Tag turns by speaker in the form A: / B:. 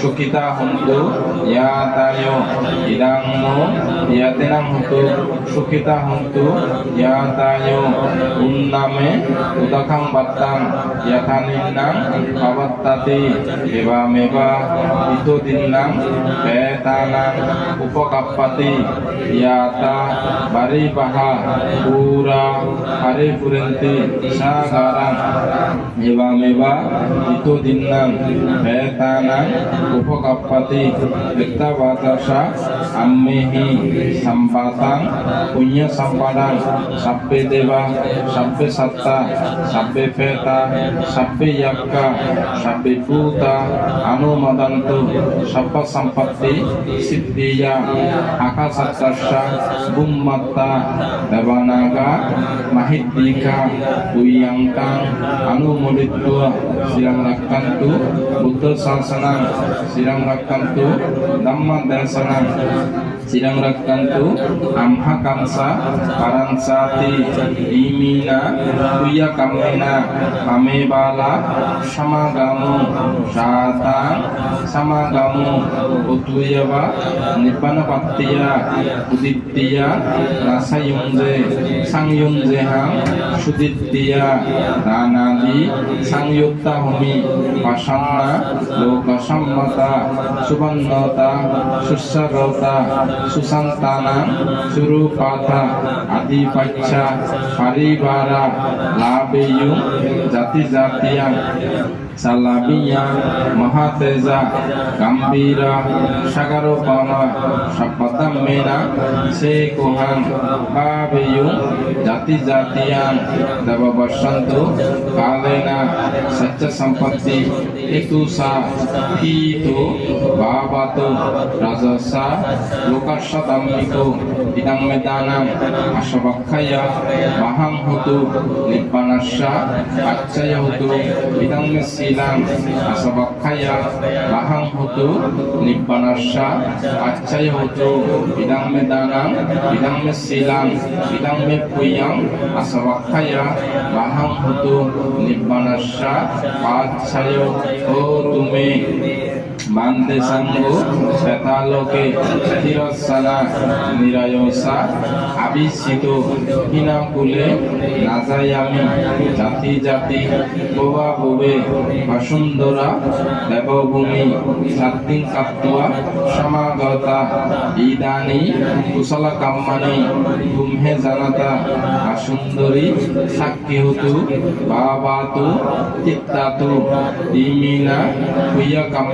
A: সুখিতা হন্তু ইয়াতায় ইদাং no ইয়াতেনাং হন্তু সুখিতা হন্তু ইয়াতায় উন্নামে, উদখাং বাত্তাং, ইয়াথানিন্নাং পাবাত্তাতি এবামেবা ইতোদিন্নাং পেতানাং উপকাপ্পাতি, ইয়াতা, বারিবাহা, পুরা, হরিপুরন্তি, সাগারাং এবামেবা ইতোদিন্নাং পেতানাং উপকাপ্পাতি বিত্তাবাতাসা আম্মেহি সম্পাতাং পুণ্য সম্পাদাং সাব্বে দেবা সাব্বে সত্তা সাব্বে পেতা সাব্বে ইয়াক্কা সাব্বে ভূতা অনুমদন্ত সব্য সম্পত্তি Scindia আকাশাত্তাসা বুম্মাত্তা দেবানাগা মাহিদ্দিকা উইয়াঙ্কাং অনুমোদিত্বা silang rakkantu buddha sasanang silang rakkantu dhamma dasanang silang rakkantu amha kamsa paransati imina tuya kamena amebala samagamu satang samagamu utuyava nibbana pattiya udittiya rasayunje sangyunjehang sudittiya danadi Sanjukta হমি পাষান্না লোকসম্মতা সুবর্ণতা সুস্বরতা সুসন্তানা সুরূপাতা আদিপাচ্ছা পারিবারা লাভেয়ু জাতি জাতিয়া সালাবিয়া মহাতেজা গম্ভীরা সাগরোপমা সপদমেনা সে কোহান ভাবেয়ু জাতি জাতিয়ান দেববসন্তু কালেনা সচ্চ সম্পত্তি একুসা হিতো বাবাতো রাজসা লোকাশতাম্মিকো ইদং মেদানাং আশবক্ষয়া মাহাং হতু নিব্বানাস্যা আচ্ছয় হতু ইদং মে শিলাং আশবক্ষয়া মাহাং হতু নিব্বানাস্যা আচ্ছয় হতু ইদং মে দানাং ইদং মে শিলাং ইদং মে পুয়ং আশবক্ষয়া মাহাং হতু নিব্বানাস্যা আচ্ছয় হতু মে মানতে সঙ্গ শ্বেতালোকে স্থিরসানা নিরয়সা আবিষ্যিত হিনাকুলে নাজায়ামি জাতি জাতি বোবা বোবে বসুন্ধরা, দেবভূমি সাত্তিং কাত্তুয়া সমাগতা, ইদানি কুশল কাম্মানি তুমহে জানাতা আসুন্দরী সাক্ষী হতু বাবাতু চিত্তাতু ইমিনা হুইয়া কাম